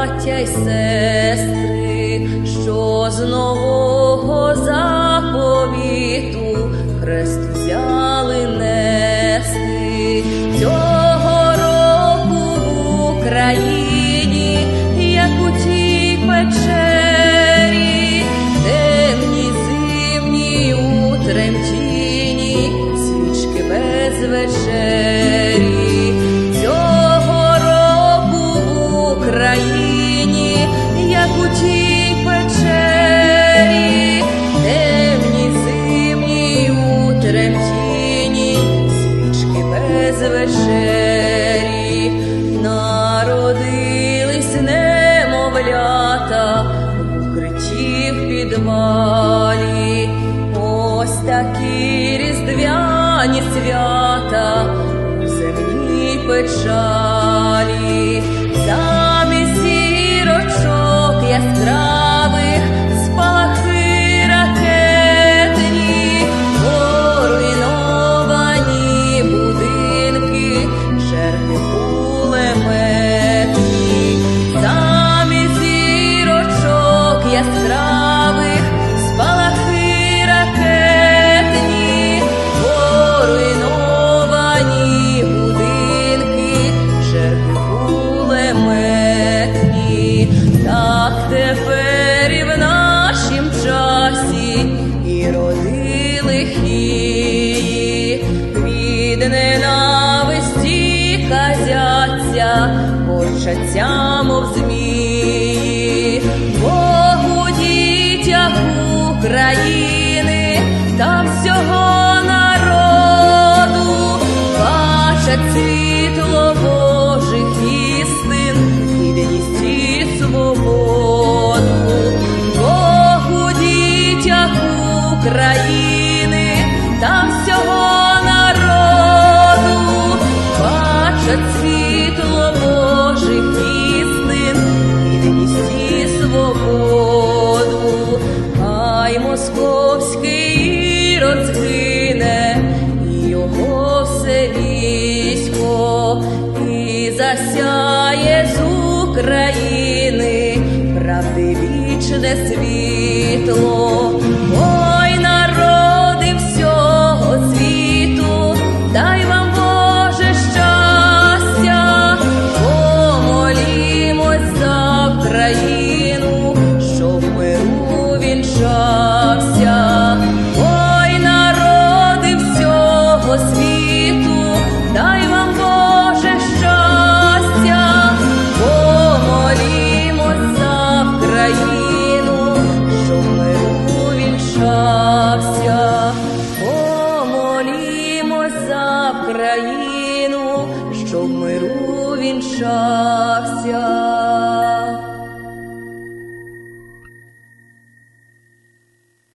браття й сестри. вечері народились немовлята у критів підвалі, ось такі різдвяні свята у земній печалі. Початься, мов змій, Богу дітях України та всього народу, бачать світло Божих істин, і і свободу, Богу дітях України там всього народу, бачать. московський розгине, його все військо і засяє з України правди вічне світло. іншався.